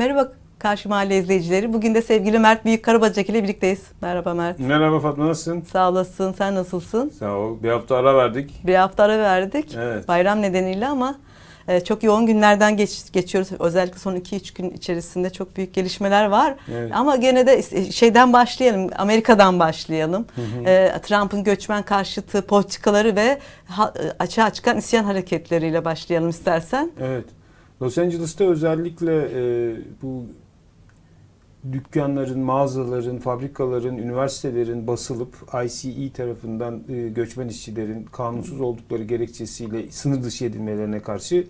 Merhaba Karşı Mahalle izleyicileri. Bugün de sevgili Mert Büyük Karabacak ile birlikteyiz. Merhaba Mert. Merhaba Fatma nasılsın? Sağ olasın. Sen nasılsın? Sağ ol. Bir hafta ara verdik. Bir hafta ara verdik. Evet. Bayram nedeniyle ama e, çok yoğun günlerden geç, geçiyoruz. Özellikle son 2-3 gün içerisinde çok büyük gelişmeler var. Evet. Ama gene de e, şeyden başlayalım. Amerika'dan başlayalım. E, Trump'ın göçmen karşıtı politikaları ve ha, e, açığa çıkan isyan hareketleriyle başlayalım istersen. Evet. Los Angeles'ta özellikle e, bu dükkanların, mağazaların, fabrikaların, üniversitelerin basılıp ICE tarafından e, göçmen işçilerin kanunsuz oldukları gerekçesiyle sınır dışı edilmelerine karşı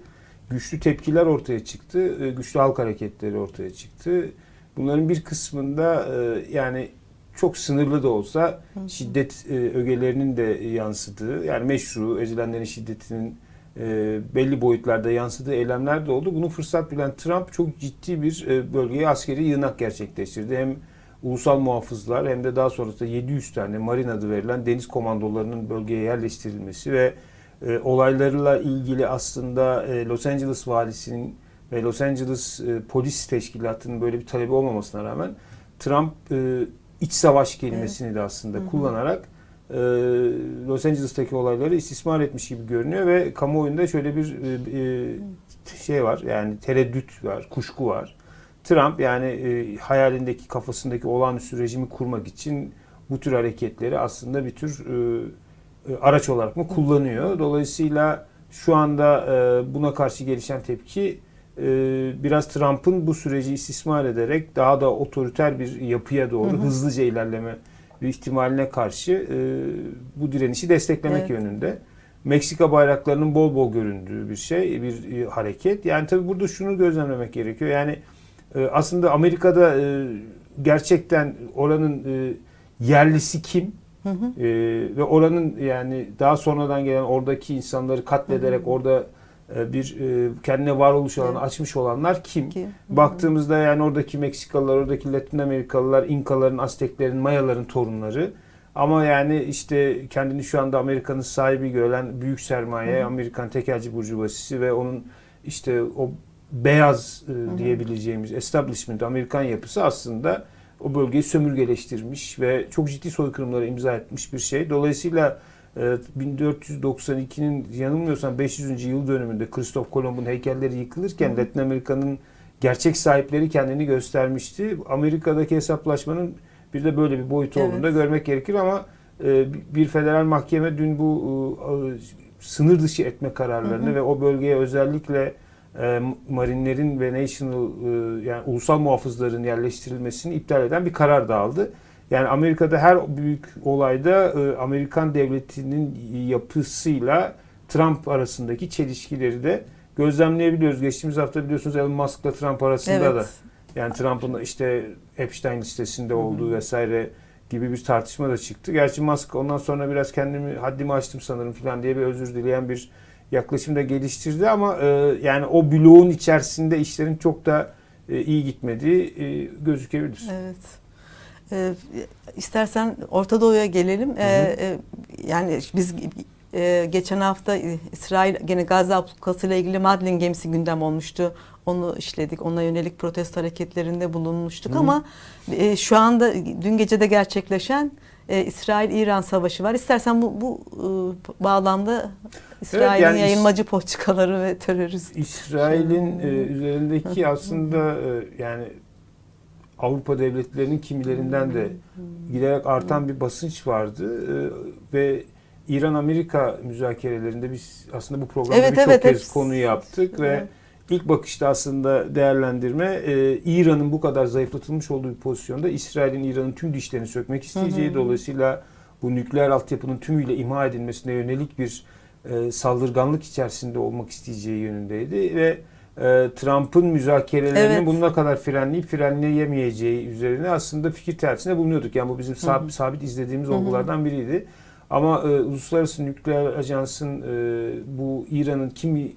güçlü tepkiler ortaya çıktı. E, güçlü halk hareketleri ortaya çıktı. Bunların bir kısmında e, yani çok sınırlı da olsa şiddet e, ögelerinin de yansıdığı yani meşru ezilenlerin şiddetinin e, belli boyutlarda yansıdığı eylemler de oldu. Bunu fırsat bilen Trump çok ciddi bir e, bölgeye askeri yığınak gerçekleştirdi. Hem ulusal muhafızlar hem de daha sonrasında 700 tane marin adı verilen deniz komandolarının bölgeye yerleştirilmesi ve e, olaylarla ilgili aslında e, Los Angeles valisinin ve Los Angeles e, polis teşkilatının böyle bir talebi olmamasına rağmen Trump e, iç savaş kelimesini de aslında kullanarak e, Los Angeles'taki olayları istismar etmiş gibi görünüyor ve kamuoyunda şöyle bir e, e, şey var yani tereddüt var, kuşku var. Trump yani e, hayalindeki kafasındaki olağanüstü rejimi kurmak için bu tür hareketleri aslında bir tür e, araç olarak mı kullanıyor. Dolayısıyla şu anda e, buna karşı gelişen tepki e, biraz Trump'ın bu süreci istismar ederek daha da otoriter bir yapıya doğru hızlıca ilerleme ihtimaline karşı e, bu direnişi desteklemek Evet. yönünde. Meksika bayraklarının bol bol göründüğü bir şey, bir e, hareket. Yani tabii burada şunu gözlemlemek gerekiyor. Yani e, aslında Amerika'da e, gerçekten oranın e, yerlisi kim? E, ve oranın yani daha sonradan gelen oradaki insanları katlederek orada e, bir e, kendine varoluş alanı Evet. açmış olanlar kim? Kim? Baktığımızda yani oradaki Meksikalılar, oradaki Latin Amerikalılar, İnkaların, Azteklerin, Mayaların torunları. Ama yani işte kendini şu anda Amerika'nın sahibi gören büyük sermaye, Amerikan tekelci burjuvazisi ve onun işte o beyaz e, diyebileceğimiz establishment, Amerikan yapısı aslında o bölgeyi sömürgeleştirmiş ve çok ciddi soykırımlara imza etmiş bir şey. Dolayısıyla e, 1492'nin yanılmıyorsam 500. yıl dönümünde Kristof Kolomb'un heykelleri yıkılırken Latin Amerika'nın gerçek sahipleri kendini göstermişti. Amerika'daki hesaplaşmanın bir de böyle bir boyutu Evet. olduğunu da görmek gerekir ama e, bir federal mahkeme dün bu e, sınır dışı etme kararlarını ve o bölgeye özellikle e, marinlerin ve national e, yani ulusal muhafızların yerleştirilmesini iptal eden bir karar da aldı. Yani Amerika'da her büyük olayda e, Amerikan devletinin yapısıyla Trump arasındaki çelişkileri de gözlemleyebiliyoruz. Geçtiğimiz hafta biliyorsunuz Elon Musk'la Trump arasında Evet. da yani Trump'ın işte Epstein listesinde olduğu vesaire gibi bir tartışma da çıktı. Gerçi Musk ondan sonra biraz kendimi haddimi aştım sanırım falan diye bir özür dileyen bir yaklaşım da geliştirdi ama e, yani o bloğun içerisinde işlerin çok da e, iyi gitmediği e, gözükebilir. Evet. Ee, istersen Orta Doğu'ya gelelim. Ee, e, yani biz e, geçen hafta e, İsrail gene Gazze ablukasıyla ilgili Madlin gemisi gündem olmuştu. Onu işledik. Ona yönelik protesto hareketlerinde bulunmuştuk ama e, şu anda dün gece de gerçekleşen e, İsrail-İran savaşı var. İstersen bu, bu e, bağlamda İsrail'in yani is- yayılmacı politikaları ve terörist İsrail'in e, üzerindeki aslında e, yani Avrupa devletlerinin kimilerinden de giderek artan bir basınç vardı E, ve İran-Amerika müzakerelerinde biz aslında bu programda Evet, birçok evet, kez hepsi- konuyu yaptık Evet. ve ilk bakışta aslında değerlendirme e, İran'ın bu kadar zayıflatılmış olduğu bir pozisyonda İsrail'in İran'ın tüm dişlerini sökmek isteyeceği dolayısıyla bu nükleer altyapının tümüyle imha edilmesine yönelik bir e, saldırganlık içerisinde olmak isteyeceği yönündeydi ve e, Trump'ın müzakerelerini Evet. bununla kadar frenleyip frenleyemeyeceği üzerine aslında fikir tersine bulunuyorduk. Yani bu bizim sabit, sabit izlediğimiz olgulardan biriydi. Ama e, Uluslararası Nükleer Ajans'ın e, bu İran'ın kimi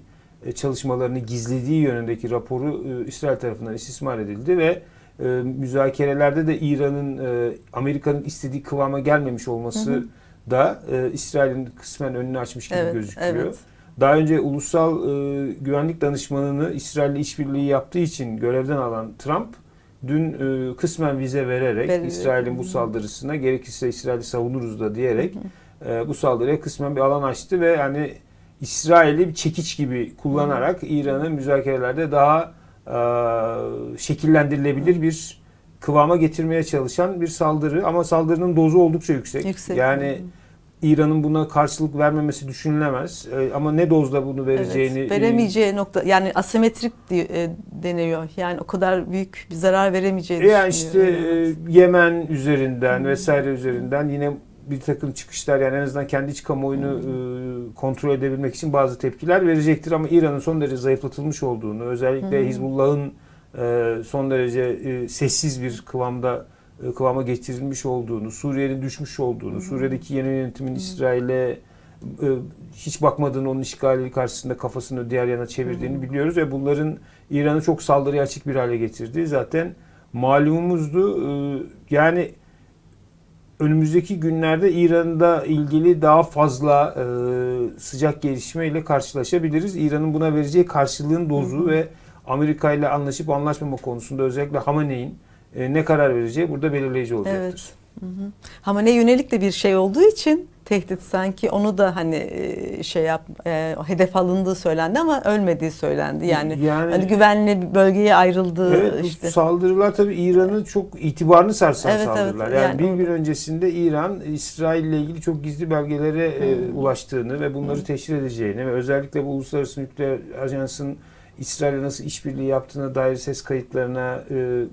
e, çalışmalarını gizlediği yönündeki raporu e, İsrail tarafından istismar edildi ve e, müzakerelerde de İran'ın e, Amerika'nın istediği kıvama gelmemiş olması da e, İsrail'in kısmen önünü açmış gibi Evet, gözüküyor. evet. Daha önce ulusal e, güvenlik danışmanını İsrail'le işbirliği yaptığı için görevden alan Trump dün e, kısmen vize vererek Vererek. İsrail'in bu saldırısına gerekirse İsrail'i savunuruz da diyerek e, bu saldırıya kısmen bir alan açtı ve yani İsrail'i bir çekiç gibi kullanarak İran'ı müzakerelerde daha e, şekillendirilebilir bir kıvama getirmeye çalışan bir saldırı ama saldırının dozu oldukça yüksek. Yüksek. Yani İran'ın buna karşılık vermemesi düşünülemez. E, ama ne dozda bunu vereceğini Evet, veremeyeceği nokta yani asimetrik diye, e, deniyor. Yani o kadar büyük bir zarar veremeyeceğini yani işte e, Yemen üzerinden vesaire üzerinden yine bir takım çıkışlar yani en azından kendi iç kamuoyunu e, kontrol edebilmek için bazı tepkiler verecektir. Ama İran'ın son derece zayıflatılmış olduğunu özellikle Hizbullah'ın e, son derece e, sessiz bir kıvamda kıvama getirilmiş olduğunu, Suriye'nin düşmüş olduğunu, Suriye'deki yeni yönetimin İsrail'e e, hiç bakmadığını onun işgali karşısında kafasını diğer yana çevirdiğini biliyoruz. Ve bunların İran'ı çok saldırıya açık bir hale getirdiği zaten malumumuzdu. E, Yani önümüzdeki günlerde İran'da ilgili daha fazla e, sıcak gelişmeyle karşılaşabiliriz. İran'ın buna vereceği karşılığın dozu ve Amerika ile anlaşıp anlaşmama konusunda özellikle Hamene'in e, ne karar vereceği burada belirleyici olacaktır. Evet. Hı hı. Hamane yönelik de bir şey olduğu için tehdit sanki onu da hani e, şey yap e, hedef alındığı söylendi ama ölmediği söylendi. Yani, Yani- hani güvenli bir bölgeye ayrıldığı Evet işte. saldırılar tabii İran'ın çok itibarını sarsan Evet, evet. saldırılar. Yani, Yani bir gün öncesinde İran İsrail ile ilgili çok gizli belgelere e, ulaştığını ve bunları teşhir edeceğini ve özellikle bu Uluslararası Nükleer Ajansı'nın İsrail'le nasıl işbirliği yaptığına dair ses kayıtlarına e,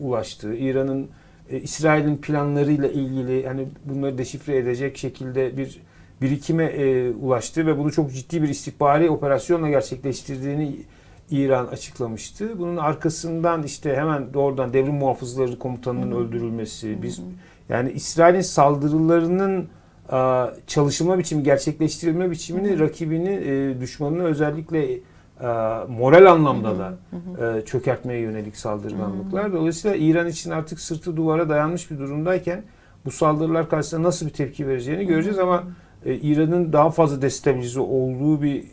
ulaştığı, İran'ın e, İsrail'in planlarıyla ilgili hani bunları deşifre edecek şekilde bir birikime e, ulaştığı ve bunu çok ciddi bir istihbari operasyonla gerçekleştirdiğini İran açıklamıştı. Bunun arkasından işte hemen doğrudan devrim muhafızları komutanının öldürülmesi, biz yani İsrail'in saldırılarının a, çalışılma biçimi, gerçekleştirilme biçimini rakibini, e, düşmanını özellikle moral anlamda da e, çökertmeye yönelik saldırganlıklar. Dolayısıyla İran için artık sırtı duvara dayanmış bir durumdayken bu saldırılar karşısında nasıl bir tepki vereceğini göreceğiz ama e, İran'ın daha fazla destabilize olduğu bir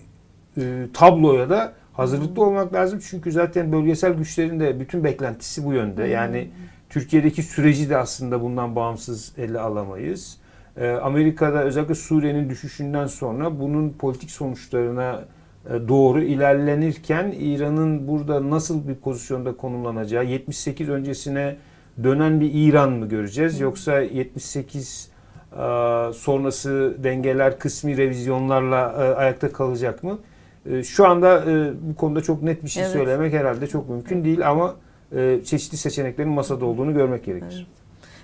e, tabloya da hazırlıklı olmak lazım. Çünkü zaten bölgesel güçlerin de bütün beklentisi bu yönde. Yani Türkiye'deki süreci de aslında bundan bağımsız ele alamayız. E, Amerika'da özellikle Suriye'nin düşüşünden sonra bunun politik sonuçlarına e, doğru ilerlenirken İran'ın burada nasıl bir pozisyonda konumlanacağı, 78 öncesine dönen bir İran mı göreceğiz yoksa 78 e, sonrası dengeler kısmi revizyonlarla e, ayakta kalacak mı? E, Şu anda e, bu konuda çok net bir şey Evet. söylemek herhalde çok mümkün değil ama e, çeşitli seçeneklerin masada olduğunu görmek gerekir.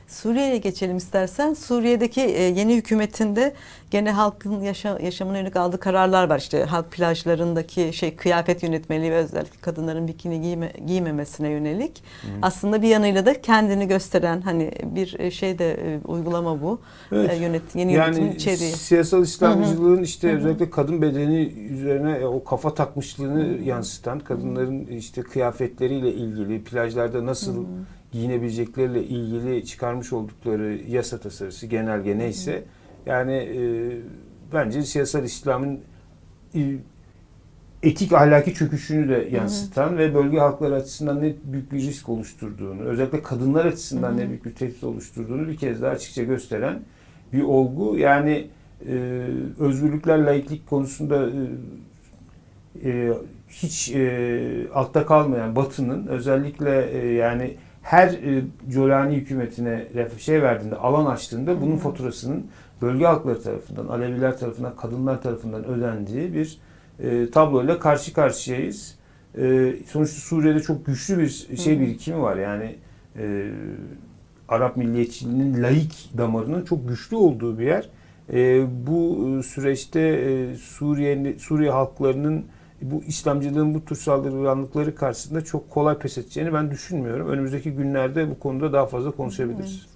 Suriye'ye geçelim istersen. Suriye'deki e, yeni hükümetinde gene halkın yaşa, yaşamına yönelik aldığı kararlar var. İşte halk plajlarındaki şey kıyafet yönetmeliği ve özellikle kadınların bikini giyme, giymemesine yönelik. Aslında bir yanıyla da kendini gösteren hani bir e, şey de e, uygulama bu. Evet. Yönet, yeni yönetimin Yani içeriği. siyasal İslamcılığın işte özellikle kadın bedeni üzerine o kafa takmışlığını yansıtan, kadınların işte kıyafetleriyle ilgili, plajlarda nasıl giyinebilecekleriyle ilgili çıkarmış oldukları yasa tasarısı, genelge neyse yani e, bence siyasal İslam'ın etik ahlaki çöküşünü de yansıtan ve bölge halkları açısından ne büyük bir risk oluşturduğunu, özellikle kadınlar açısından ne büyük bir tehdit oluşturduğunu bir kez daha açıkça gösteren bir olgu. Yani e, özgürlükler, laiklik konusunda e, e, hiç e, altta kalmayan Batı'nın özellikle e, yani her e, Colani hükümetine şey verdiğinde, alan açtığında bunun faturasının bölge halkları tarafından, Aleviler tarafından, kadınlar tarafından ödendiği bir e, tabloyla karşı karşıyayız. E, sonuçta Suriye'de çok güçlü bir şey birikimi var. Yani e, Arap milliyetçiliğinin laik damarının çok güçlü olduğu bir yer. E, bu e, süreçte e, Suriye Suriye halklarının bu İslamcılığın bu tür saldırganlıkları karşısında çok kolay pes edeceğini ben düşünmüyorum. Önümüzdeki günlerde bu konuda daha fazla konuşabiliriz.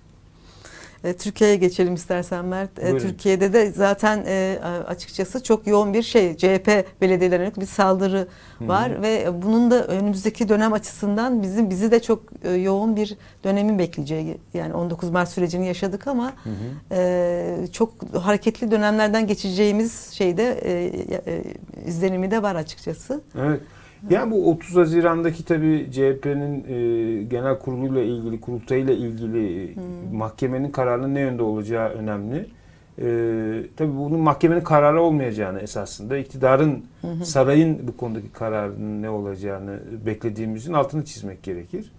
E, Türkiye'ye geçelim istersen Mert. E. Türkiye'de de zaten e, açıkçası çok yoğun bir şey CHP belediyelerine bir saldırı var ve bunun da önümüzdeki dönem açısından bizim bizi de çok e, yoğun bir dönemin bekleyeceği yani 19 Mart sürecini yaşadık ama Hı hı. e, çok hareketli dönemlerden geçeceğimiz şeyde e, e, izlenimi de var açıkçası. Evet. Yani bu 30 Haziran'daki tabii CHP'nin e, genel kuruluyla ilgili, kurultayıyla ilgili e, mahkemenin kararının ne yönde olacağı önemli. E, tabii bunun mahkemenin kararı olmayacağını esasında iktidarın, sarayın bu konudaki kararının ne olacağını beklediğimizin altını çizmek gerekir.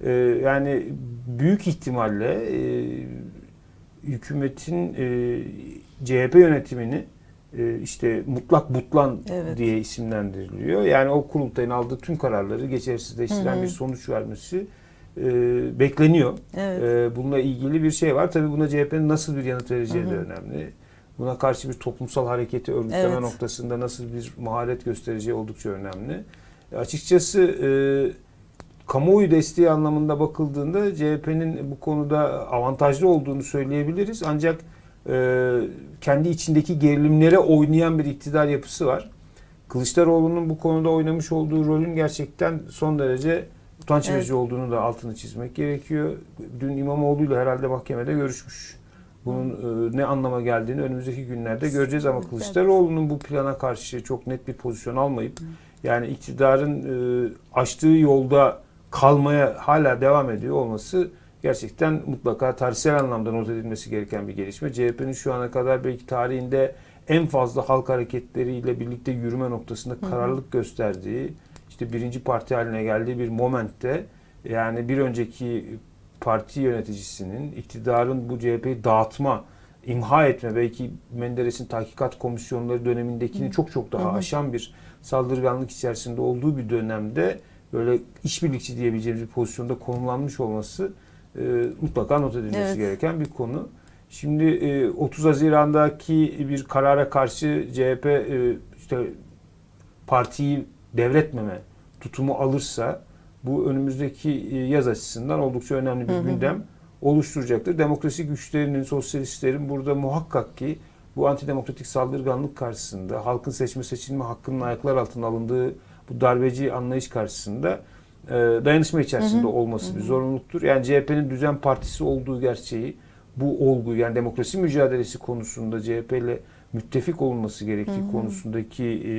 E, yani büyük ihtimalle e, hükümetin e, CHP yönetimini işte mutlak butlan Evet. diye isimlendiriliyor. Yani o kurultayın aldığı tüm kararları geçersizleştiren Hı hı. bir sonuç vermesi e, bekleniyor. Evet. E, bununla ilgili bir şey var. Tabii buna CHP'nin nasıl bir yanıt vereceği Hı de hı. önemli. Buna karşı bir toplumsal hareketi örgütleme Evet. noktasında nasıl bir maharet göstereceği oldukça önemli. E, açıkçası e, kamuoyu desteği anlamında bakıldığında CHP'nin bu konuda avantajlı olduğunu söyleyebiliriz. Ancak e, kendi içindeki gerilimlere oynayan bir iktidar yapısı var. Kılıçdaroğlu'nun bu konuda oynamış olduğu rolün gerçekten son derece utanç Evet. verici olduğunu da altını çizmek gerekiyor. Dün İmamoğlu'yla herhalde mahkemede görüşmüş. Bunun e, ne anlama geldiğini önümüzdeki günlerde göreceğiz ama Evet. Kılıçdaroğlu'nun bu plana karşı çok net bir pozisyon almayıp yani iktidarın e, açtığı yolda kalmaya hala devam ediyor olması gerçekten mutlaka tarihsel anlamda not edilmesi gereken bir gelişme. CHP'nin şu ana kadar belki tarihinde en fazla halk hareketleriyle birlikte yürüme noktasında kararlılık gösterdiği, işte birinci parti haline geldiği bir momentte yani bir önceki parti yöneticisinin iktidarın bu CHP'yi dağıtma, imha etme belki Menderes'in tahkikat komisyonları dönemindekini çok çok daha Hı hı. aşan bir saldırganlık içerisinde olduğu bir dönemde böyle işbirlikçi diyebileceğimiz bir pozisyonda konumlanmış olması e, mutlaka not edilmesi Evet. gereken bir konu. Şimdi e, 30 Haziran'daki bir karara karşı CHP e, işte partiyi devretmeme tutumu alırsa bu önümüzdeki e, yaz açısından oldukça önemli bir Hı hı. gündem oluşturacaktır. Demokrasi güçlerinin, sosyalistlerin burada muhakkak ki bu antidemokratik saldırganlık karşısında, halkın seçme seçilme hakkının ayaklar altına alındığı bu darbeci anlayış karşısında dayanışma içerisinde Hı hı. olması Hı bir hı. zorunluluktur. Yani CHP'nin düzen partisi olduğu gerçeği, bu olgu yani demokrasi mücadelesi konusunda CHP ile müttefik olunması gerektiği Hı hı. konusundaki e,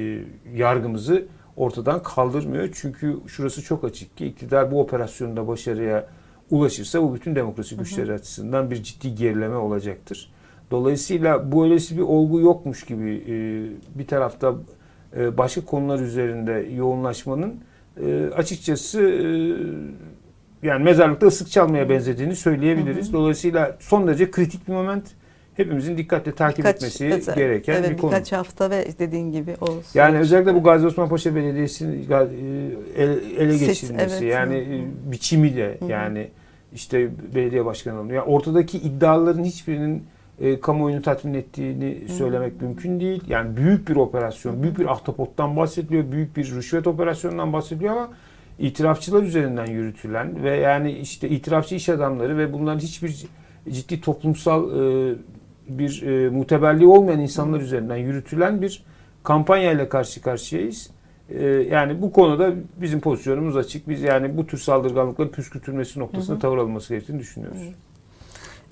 yargımızı ortadan kaldırmıyor. Çünkü şurası çok açık ki iktidar bu operasyonda başarıya ulaşırsa bu bütün demokrasi Hı hı. güçleri açısından bir ciddi gerileme olacaktır. Dolayısıyla bu öylesi bir olgu yokmuş gibi e, bir tarafta e, başka konular üzerinde yoğunlaşmanın e, açıkçası e, yani mezarlıkta ıslık çalmaya benzediğini söyleyebiliriz. Hı hı. Dolayısıyla son derece kritik bir moment. Hepimizin dikkatle takip Birkaç- etmesi evet, gereken evet, bir konu. birkaç hafta ve dediğin gibi o Yani özellikle bu Gazi Osman Paşa Belediyesi'nin e, ele, ele geçirilmesi evet. yani Hı e, biçimiyle Hı hı. yani işte belediye başkanı alınıyor. Yani ortadaki iddiaların hiçbirinin e, kamuoyunu tatmin ettiğini Hı. söylemek mümkün değil. Yani büyük bir operasyon, büyük bir ahtapottan bahsediliyor, büyük bir rüşvet operasyonundan bahsediliyor ama itirafçılar üzerinden yürütülen ve yani işte itirafçı iş adamları ve bunların hiçbir ciddi toplumsal e, bir e, muteberliği olmayan insanlar üzerinden yürütülen bir kampanyayla karşı karşıyayız. E, yani bu konuda bizim pozisyonumuz açık. Biz yani bu tür saldırganlıkların püskürtülmesi noktasında Hı hı. tavır alınması gerektiğini düşünüyoruz. Evet.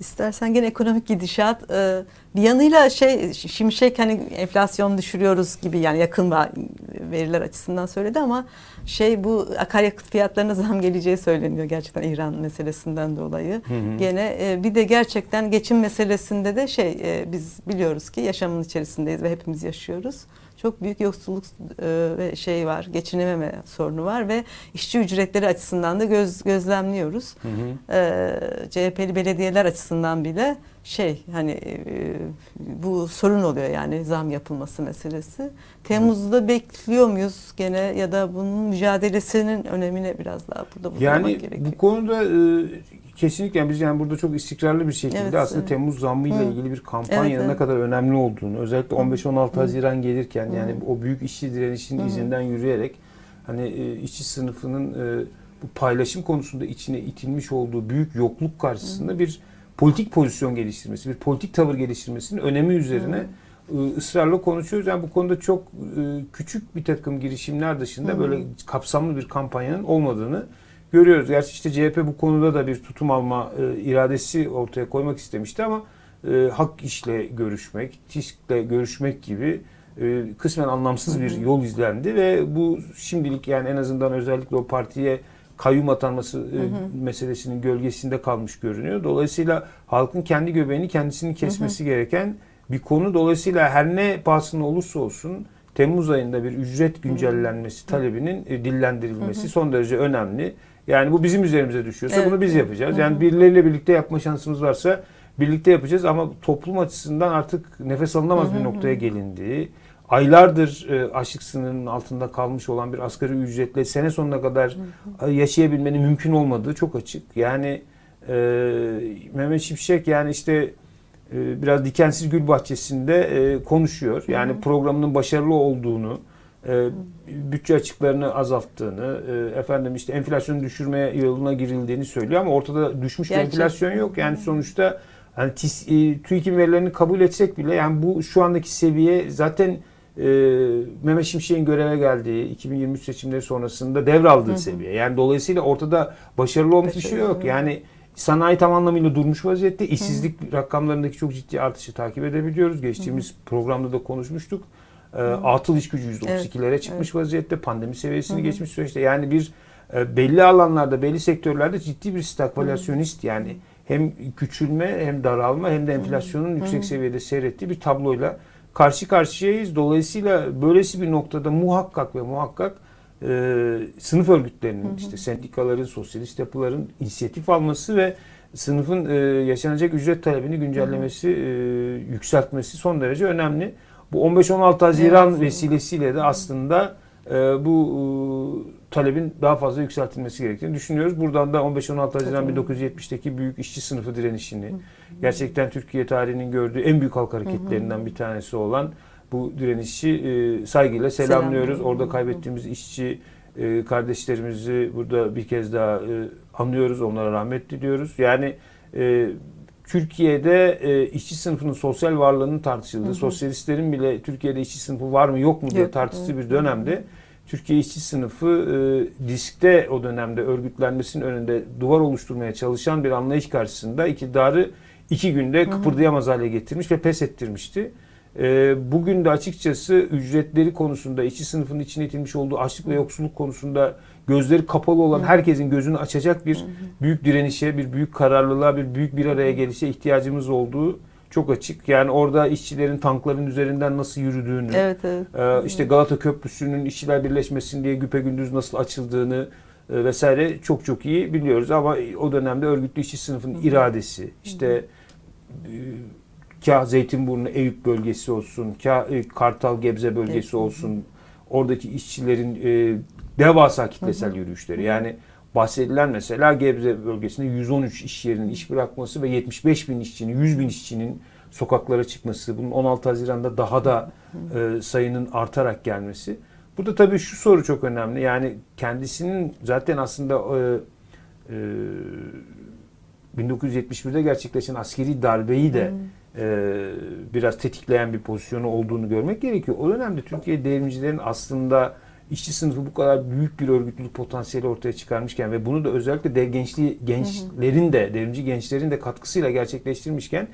İstersen gene ekonomik gidişat e, bir yanıyla şey şimşek hani enflasyon düşürüyoruz gibi yani yakın veriler açısından söyledi ama şey bu akaryakıt fiyatlarına zam geleceği söyleniyor gerçekten İran meselesinden dolayı. Hı hı. Gene e, bir de gerçekten geçim meselesinde de şey e, biz biliyoruz ki yaşamın içerisindeyiz ve hepimiz yaşıyoruz. Çok büyük yoksulluk e, ve şey var, geçinememe sorunu var ve işçi ücretleri açısından da göz gözlemliyoruz. Hı hı. Ee, CHP'li belediyeler açısından bile şey hani e, bu sorun oluyor yani zam yapılması meselesi. Temmuz'da bekliyor muyuz gene ya da bunun mücadelesinin önemine biraz daha burada vurgulamak Yani gerekiyor. bu konuda e, kesinlikle yani biz yani burada çok istikrarlı bir şekilde Evet, aslında evet. Temmuz zammı ile Hı. ilgili bir kampanyanın Evet, ne evet. kadar önemli olduğunu özellikle Hı. 15-16 Hı. Haziran gelirken Hı. yani o büyük işçi direnişinin Hı. izinden yürüyerek hani e, işçi sınıfının e, bu paylaşım konusunda içine itilmiş olduğu büyük yokluk karşısında bir politik pozisyon geliştirmesi, bir politik tavır geliştirmesinin önemi üzerine e, ısrarla konuşuyoruz. Yani bu konuda çok küçük bir takım girişimler dışında Hı. böyle kapsamlı bir kampanyanın olmadığını görüyoruz. Gerçi işte CHP bu konuda da bir tutum alma e, iradesi ortaya koymak istemişti ama e, Hak işle görüşmek, TİSK'le görüşmek gibi e, kısmen anlamsız bir yol izlendi ve bu şimdilik yani en azından özellikle o partiye kayyum atanması e, meselesinin gölgesinde kalmış görünüyor. Dolayısıyla halkın kendi göbeğini kendisinin kesmesi gereken bir konu. Dolayısıyla her ne pahasına olursa olsun Temmuz ayında bir ücret güncellenmesi talebinin e, dillendirilmesi son derece önemli. Yani bu bizim üzerimize düşüyorsa Evet. bunu biz yapacağız. Yani birileriyle birlikte yapma şansımız varsa birlikte yapacağız ama toplum açısından artık nefes alınamaz bir noktaya gelindi. Aylardır e, açlık sınırının altında kalmış olan bir asgari ücretle sene sonuna kadar e, yaşayabilmenin mümkün olmadığı çok açık. Yani e, Mehmet Şimşek yani işte e, biraz dikensiz gül bahçesinde konuşuyor. Yani programının başarılı olduğunu, e, bütçe açıklarını azalttığını, e, efendim işte enflasyonu düşürmeye yoluna girildiğini söylüyor ama ortada düşmüş bir Gerçek. enflasyon yok. Yani sonuçta hani TİS, e, TÜİK'in verilerini kabul etsek bile yani bu şu andaki seviye zaten e, Mehmet Şimşek'in göreve geldiği 2023 seçimleri sonrasında devraldığı seviye. Yani dolayısıyla ortada başarılı olmuş bir şey yok. Başarılı. Yani sanayi tam anlamıyla durmuş vaziyette. İşsizlik rakamlarındaki çok ciddi artışı takip edebiliyoruz. Geçtiğimiz programda da konuşmuştuk. E, atıl iş gücü %32'lere çıkmış vaziyette. Pandemi seviyesini geçmiş süreçte. Yani bir e, belli alanlarda, belli sektörlerde ciddi bir stagflasyonist yani hem küçülme hem daralma hem de enflasyonun yüksek seviyede seyrettiği bir tabloyla karşı karşıyayız. Dolayısıyla böylesi bir noktada muhakkak ve muhakkak e, sınıf örgütlerinin, işte sendikaların, sosyalist yapıların inisiyatif alması ve sınıfın e, yaşanacak ücret talebini güncellemesi, e, yükseltmesi son derece önemli. Bu 15-16 Haziran Evet. vesilesiyle de aslında e, bu e, talebin daha fazla yükseltilmesi gerektiğini düşünüyoruz. Buradan da 15-16 Haziran Katılıyorum. 1970'teki büyük işçi sınıfı direnişini, gerçekten Türkiye tarihinin gördüğü en büyük halk hareketlerinden bir tanesi olan bu direnişi e, saygıyla selamlıyoruz. Selamlıyorum. Orada kaybettiğimiz işçi e, kardeşlerimizi burada bir kez daha e, anlıyoruz. Onlara rahmet diliyoruz. Yani e, Türkiye'de e, işçi sınıfının sosyal varlığının tartışıldığı, sosyalistlerin bile Türkiye'de işçi sınıfı var mı yok mu diye Yok, tartıştığı bir dönemde Türkiye işçi sınıfı e, diskte o dönemde örgütlenmesinin önünde duvar oluşturmaya çalışan bir anlayış karşısında iktidarı iki günde kıpırdayamaz hale getirmiş ve pes ettirmişti. E, bugün de açıkçası ücretleri konusunda işçi sınıfının içine itilmiş olduğu açlık ve yoksulluk konusunda gözleri kapalı olan herkesin gözünü açacak bir büyük direnişe, bir büyük kararlılığa, bir büyük bir araya gelişe ihtiyacımız olduğu çok açık. Yani orada işçilerin tankların üzerinden nasıl yürüdüğünü, Evet evet. ee, işte Galata Köprüsü'nün işçiler birleşmesin diye güpegündüz nasıl açıldığını e, vesaire çok çok iyi biliyoruz. Ama o dönemde örgütlü işçi sınıfının iradesi işte e, kah Zeytinburnu Eyüp bölgesi olsun, kah e, Kartal Gebze bölgesi Evet. olsun oradaki işçilerin e, devasa kitlesel yürüyüşleri yani bahsedilen mesela Gebze bölgesinde 113 iş yerinin iş bırakması ve 75 bin işçinin 100 bin işçinin sokaklara çıkması bunun 16 Haziran'da daha da e, sayının artarak gelmesi. Burada tabii şu soru çok önemli. Yani kendisinin zaten aslında e, e, 1971'de gerçekleşen askeri darbeyi de e, biraz tetikleyen bir pozisyonu olduğunu görmek gerekiyor. O dönemde Türkiye devrimcilerin aslında işçi sınıfı bu kadar büyük bir örgütlülük potansiyeli ortaya çıkarmışken ve bunu da özellikle dev gençliği gençlerin de devrimci gençlerin de katkısıyla gerçekleştirmişken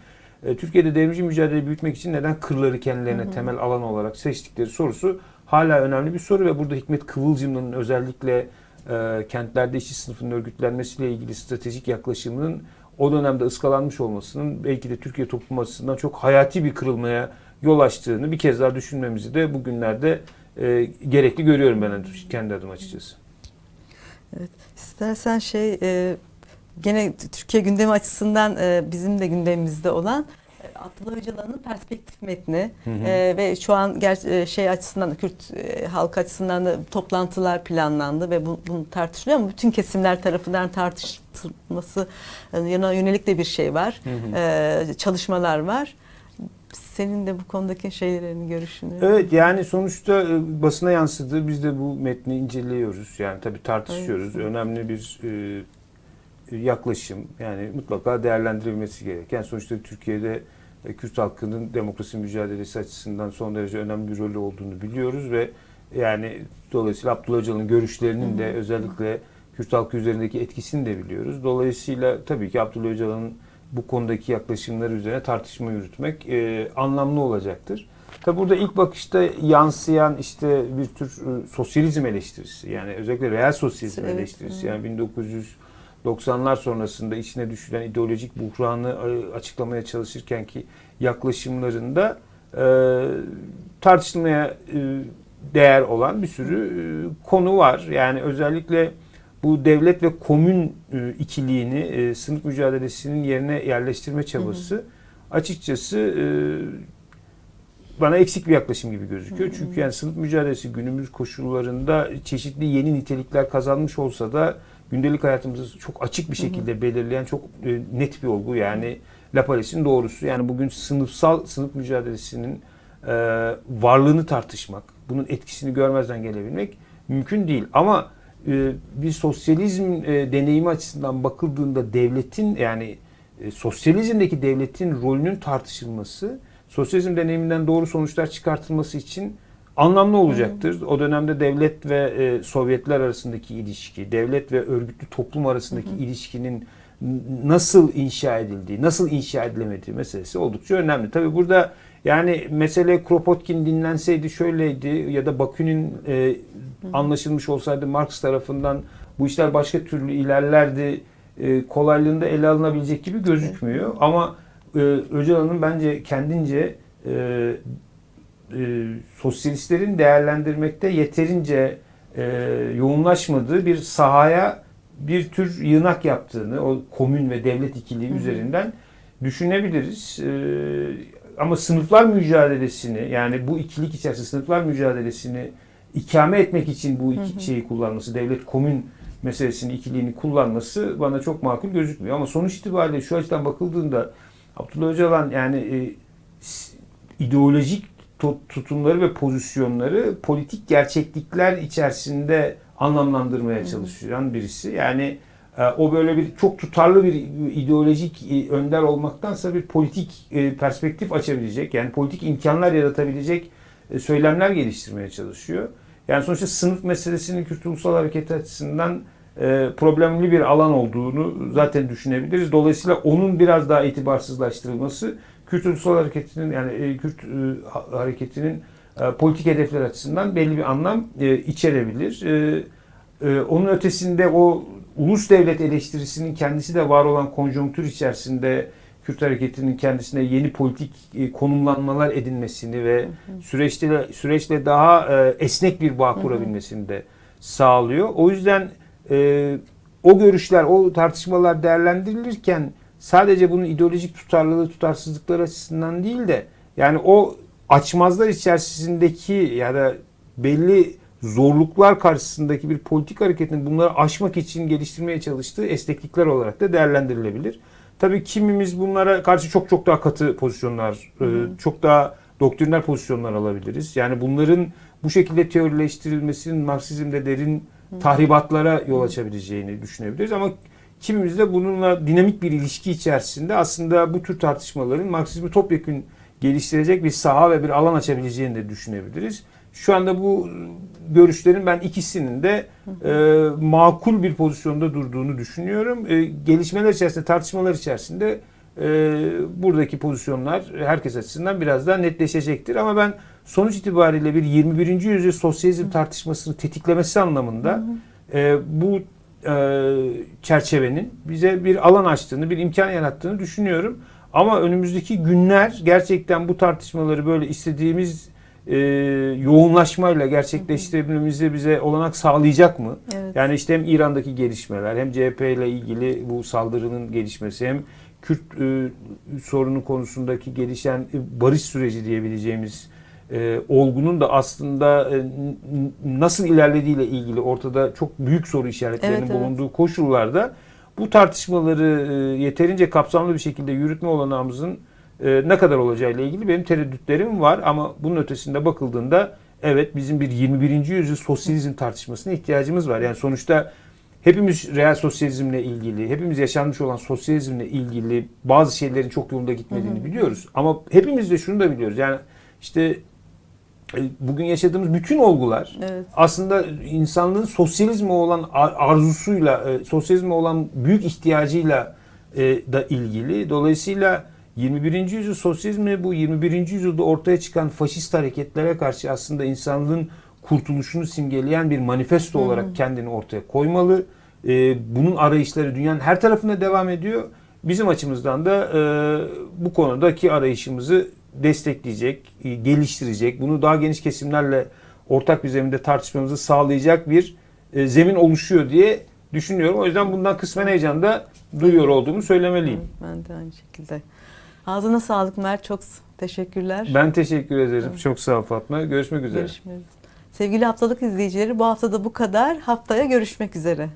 e, Türkiye'de devrimci mücadeleyi büyütmek için neden kırları kendilerine temel alan olarak seçtikleri sorusu hala önemli bir soru ve burada Hikmet Kıvılcım'ın özellikle e, kentlerde işçi sınıfının örgütlenmesiyle ilgili stratejik yaklaşımının o dönemde ıskalanmış olmasının belki de Türkiye toplumu açısından çok hayati bir kırılmaya yol açtığını bir kez daha düşünmemizi de bugünlerde e, gerekli görüyorum ben kendi adım açıkçası. İstersen şey e, gene Türkiye gündemi açısından e, bizim de gündemimizde olan e, Abdullah Öcalan'ın perspektif metni Hı hı. E, ve şu an ger- e, şey açısından Kürt e, halk açısından da toplantılar planlandı ve bu, bunu tartışılıyor ama bütün kesimler tarafından tartışılması e, yana yönelik de bir şey var. Hı hı. E, çalışmalar var. Senin de bu konudaki şeylerini, görüşünü. Evet yani sonuçta e, basına yansıdı. Biz de bu metni inceliyoruz. Yani tabii tartışıyoruz. Evet. Önemli bir e, yaklaşım yani mutlaka değerlendirilmesi gereken sonuçta Türkiye'de e, Kürt halkının demokrasi mücadelesi açısından son derece önemli bir rolü olduğunu biliyoruz ve yani dolayısıyla Abdullah Öcalan'ın görüşlerinin de özellikle Kürt halkı üzerindeki etkisini de biliyoruz. Dolayısıyla tabii ki Abdullah Öcalan'ın bu konudaki yaklaşımları üzerine tartışma yürütmek e, anlamlı olacaktır. Tabi burada ilk bakışta yansıyan işte bir tür e, sosyalizm eleştirisi yani özellikle reel sosyalizm Evet, eleştirisi yani 1990'lar sonrasında içine düşülen ideolojik buhranı e, açıklamaya çalışırken ki yaklaşımlarında e, tartışılmaya e, değer olan bir sürü e, konu var. Yani özellikle bu devlet ve komün e, ikiliğini e, sınıf mücadelesinin yerine yerleştirme çabası açıkçası e, bana eksik bir yaklaşım gibi gözüküyor. Çünkü yani sınıf mücadelesi günümüz koşullarında çeşitli yeni nitelikler kazanmış olsa da gündelik hayatımızı çok açık bir şekilde belirleyen çok e, net bir olgu. Yani Lapales'in doğrusu. Yani bugün sınıfsal sınıf mücadelesinin e, varlığını tartışmak, bunun etkisini görmezden gelebilmek mümkün değil. Ama bir sosyalizm e, deneyimi açısından bakıldığında devletin yani e, sosyalizmdeki devletin rolünün tartışılması, sosyalizm deneyiminden doğru sonuçlar çıkartılması için anlamlı olacaktır. O dönemde devlet ve e, Sovyetler arasındaki ilişki, devlet ve örgütlü toplum arasındaki ilişkinin n- nasıl inşa edildiği, nasıl inşa edilemediği meselesi oldukça önemli. Tabii burada yani mesele Kropotkin dinlenseydi şöyleydi ya da Bakü'nün e, anlaşılmış olsaydı Marx tarafından bu işler başka türlü ilerlerdi e, kolaylığında ele alınabilecek gibi gözükmüyor. Ama e, Öcalan'ın bence kendince e, e, sosyalistlerin değerlendirmekte yeterince e, yoğunlaşmadığı bir sahaya bir tür yığınak yaptığını o komün ve devlet ikiliği üzerinden düşünebiliriz. E, ama sınıflar mücadelesini yani bu ikilik içerisinde sınıflar mücadelesini ikame etmek için bu iki şeyi kullanması, devlet komün meselesini, ikiliğini kullanması bana çok makul gözükmüyor. Ama sonuç itibariyle şu açıdan bakıldığında Abdullah Öcalan yani e, ideolojik tutumları ve pozisyonları politik gerçeklikler içerisinde anlamlandırmaya çalışan birisi. Yani o böyle bir çok tutarlı bir ideolojik e, önder olmaktansa bir politik e, perspektif açabilecek, yani politik imkanlar yaratabilecek e, söylemler geliştirmeye çalışıyor. Yani sonuçta sınıf meselesinin Kürt Ulusal Hareketi açısından e, problemli bir alan olduğunu zaten düşünebiliriz. Dolayısıyla onun biraz daha itibarsızlaştırılması Kürt Ulusal Hareketi'nin yani e, Kürt e, ha- hareketinin e, politik hedefler açısından belli bir anlam e, içerebilir. E, e, onun ötesinde o ulus devlet eleştirisinin kendisi de var olan konjonktür içerisinde Kürt hareketinin kendisine yeni politik e, konumlanmalar edinmesini ve süreçte süreçle daha e, esnek bir bağ kurabilmesini de sağlıyor. O yüzden e, o görüşler, o tartışmalar değerlendirilirken sadece bunun ideolojik tutarlılığı, tutarsızlıkları açısından değil de yani o açmazlar içerisindeki ya da belli zorluklar karşısındaki bir politik hareketin bunları aşmak için geliştirmeye çalıştığı esneklikler olarak da değerlendirilebilir. Tabii kimimiz bunlara karşı çok çok daha katı pozisyonlar, e, çok daha doktriner pozisyonlar alabiliriz. Yani bunların bu şekilde teorileştirilmesinin Marksizmde derin tahribatlara yol açabileceğini düşünebiliriz ama kimimiz de bununla dinamik bir ilişki içerisinde aslında bu tür tartışmaların Marksizmi topyekun geliştirecek bir saha ve bir alan açabileceğini de düşünebiliriz. Şu anda bu görüşlerin ben ikisinin de e, makul bir pozisyonda durduğunu düşünüyorum. E, gelişmeler içerisinde, tartışmalar içerisinde e, buradaki pozisyonlar herkes açısından biraz daha netleşecektir. Ama ben sonuç itibariyle bir 21. yüzyıl sosyalizm tartışmasını tetiklemesi anlamında e, bu e, çerçevenin bize bir alan açtığını, bir imkan yarattığını düşünüyorum. Ama önümüzdeki günler gerçekten bu tartışmaları böyle istediğimiz e, yoğunlaşmayla gerçekleştirebilmemize bize olanak sağlayacak mı? Evet. Yani işte hem İran'daki gelişmeler hem CHP ile ilgili bu saldırının gelişmesi hem Kürt e, sorunu konusundaki gelişen e, barış süreci diyebileceğimiz e, olgunun da aslında e, nasıl ilerlediğiyle ilgili ortada çok büyük soru işaretlerinin Evet, evet. bulunduğu koşullarda bu tartışmaları e, yeterince kapsamlı bir şekilde yürütme olanağımızın e, ne kadar olacağıyla ilgili benim tereddütlerim var ama bunun ötesinde bakıldığında evet bizim bir 21. yüzyıl sosyalizm tartışmasına ihtiyacımız var. Yani sonuçta hepimiz real sosyalizmle ilgili, hepimiz yaşanmış olan sosyalizmle ilgili bazı şeylerin çok yolunda gitmediğini biliyoruz. Ama hepimiz de şunu da biliyoruz. Yani işte e, bugün yaşadığımız bütün olgular Evet. aslında insanlığın sosyalizme olan ar- arzusuyla, e, sosyalizme olan büyük ihtiyacıyla e, da ilgili. Dolayısıyla 21. yüzyıl sosyalizmi bu 21. yüzyılda ortaya çıkan faşist hareketlere karşı aslında insanlığın kurtuluşunu simgeleyen bir manifesto olarak kendini ortaya koymalı. E, bunun arayışları dünyanın her tarafında devam ediyor. Bizim açımızdan da e, bu konudaki arayışımızı destekleyecek, e, geliştirecek, bunu daha geniş kesimlerle ortak bir zeminde tartışmamızı sağlayacak bir e, zemin oluşuyor diye düşünüyorum. O yüzden bundan kısmen heyecan da duyuyor olduğumu söylemeliyim. Ben de aynı şekilde. Ağzına sağlık Mert. Çok teşekkürler. Ben teşekkür ederim. Çok sağ ol Fatma. Görüşmek üzere. Görüşmek üzere. Sevgili haftalık izleyicileri bu haftada bu kadar. Haftaya görüşmek üzere.